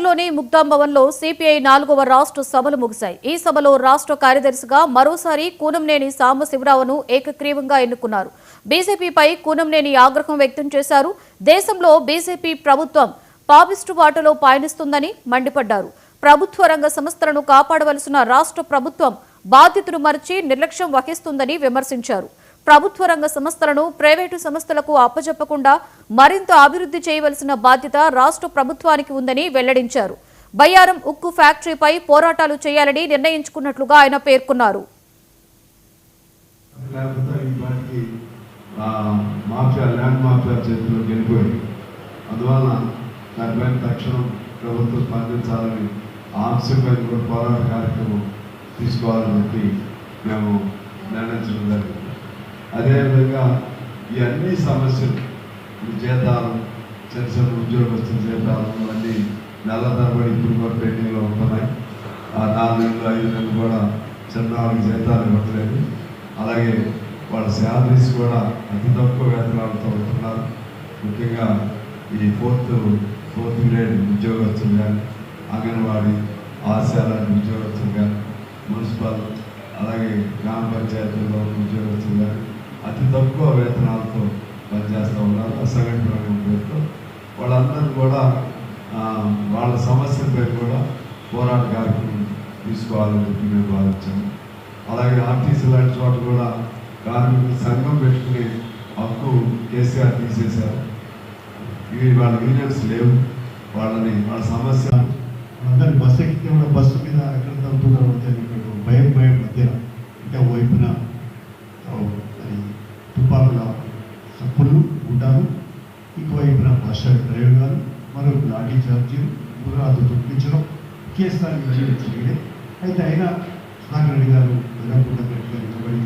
హైదరాబాద్లోని ముగ్దాం భవన్లో సిపిఐ నాలుగవ రాష్ట్ర సభలు ముగిశాయి. ఈ సభలో రాష్ట్ర కార్యదర్శిగా మరోసారి కూనంనేని సాంబశివరావును ఏకగ్రీవంగా ఎన్నుకున్నారు. బీజేపీపై కూనంనేని ఆగ్రహం వ్యక్తం చేశారు. దేశంలో బీజేపీ ప్రభుత్వం పాపిస్టు బాటలో పయనిస్తుందని మండిపడ్డారు. ప్రభుత్వ రంగ సంస్థలను కాపాడవలసిన రాష్ట్ర ప్రభుత్వం బాధ్యతను మరచి నిర్లక్ష్యం వహిస్తుందని విమర్శించారు. ప్రభుత్వ రంగ సంస్థలను ప్రైవేటు సంస్థలకు అప్పజెప్పకుండా మరింత అభివృద్ధి చేయవలసిన బాధ్యత రాష్ట్ర ప్రభుత్వానికి ఉందని వెల్లడించారు. బయ్యారం ఉక్కు ఫ్యాక్టరీపై పోరాటాలు చేయాలని నిర్ణయించుకున్నట్లుగా ఆయన పేర్కొన్నారు. అందువలన తక్షణం ప్రభుత్వం స్పందించాలని ఆ అంశంపై కూడా పోరాట కార్యక్రమం తీసుకోవాలని చెప్పి మేము నిర్ణయించడం జరిగింది. అదేవిధంగా ఈ అన్ని సమస్యలు జీతాలు చిన్న చిన్న ఉద్యోగస్తుల జీతాలు అన్నీ నెల తరబడి ఇప్పుడు కూడా పెండింగ్లో ఉంటున్నాయి. ఆ నాలుగు నెలలు ఐదు నెలలు కూడా చిన్నవాళ్ళకి జీతాలు ఇవ్వట్లేదు. అలాగే వాళ్ళ శాలరీస్ కూడా అతి తక్కువ వేతనాలతో ఉంటున్నారు. ముఖ్యంగా ఈ ఫోర్త్ ఫోర్త్ గ్రేడ్ ఉద్యోగస్తులు కానీ అంగన్వాడీ ఆశాల ఉద్యోగస్తులు కానీ మున్సిపల్ అలాగే గ్రామ పంచాయతీల్లో ఉద్యోగస్తులు తక్కువ వేతనాలతో పనిచేస్తూ ఉన్నారు. అసంఘటిత పేరుతో. వాళ్ళందరూ కూడా వాళ్ళ వాళ్ళ సమస్యలపై కూడా పోరాట కార్యక్రమం తీసుకోవాలని చెప్పి మేము భావించాము. అలాగే ఆర్టీసీ లాంటి చోట కూడా కార్మికులు సంఘం పెట్టుకునే హక్కు కేసీఆర్ తీసేశారు. ఇవి వాళ్ళ యూనియన్స్ లేవు. వాళ్ళని వాళ్ళ సమస్య అందరి బస్సు ఎక్కితే కూడా బస్సు మీద ఇటువైపున బస్ ప్రయోగాలు మరో లాఠీ చార్జీలు గుర్రాలతో తొప్పించడం కేసీఆర్ ఇవన్నీ జరిగినాయి అయితే అయినా సుధాకర్ రెడ్డి గారు వెనకుండా గట్టిగా నిలబడి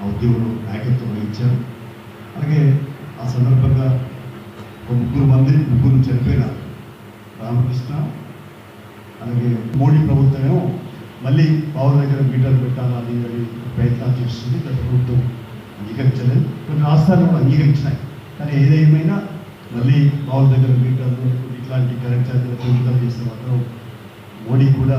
ఆ ఉద్యోగంలో నాయకత్వం వహించారు అలాగే ఆ సందర్భంగా ఒక ముగ్గురు మంది ముగ్గురు చనిపోయిన రామకృష్ణ అలాగే మోడీ ప్రభుత్వమేమో మళ్ళీ పవర్ దగ్గర మీటర్లు పెట్టాలని అని ప్రయత్నాలు చేస్తుంది. గత ప్రభుత్వం అంగీకరించలేదు. కొన్ని రాష్ట్రాలు కూడా అంగీకరించినాయి. కానీ ఏదేమైనా మళ్ళీ పవర్ దగ్గర మీటర్లు ఇట్లాంటి కరెంట్ ఛార్జీలు పెరుగుదల చేసిన మాత్రం మోడీ కూడా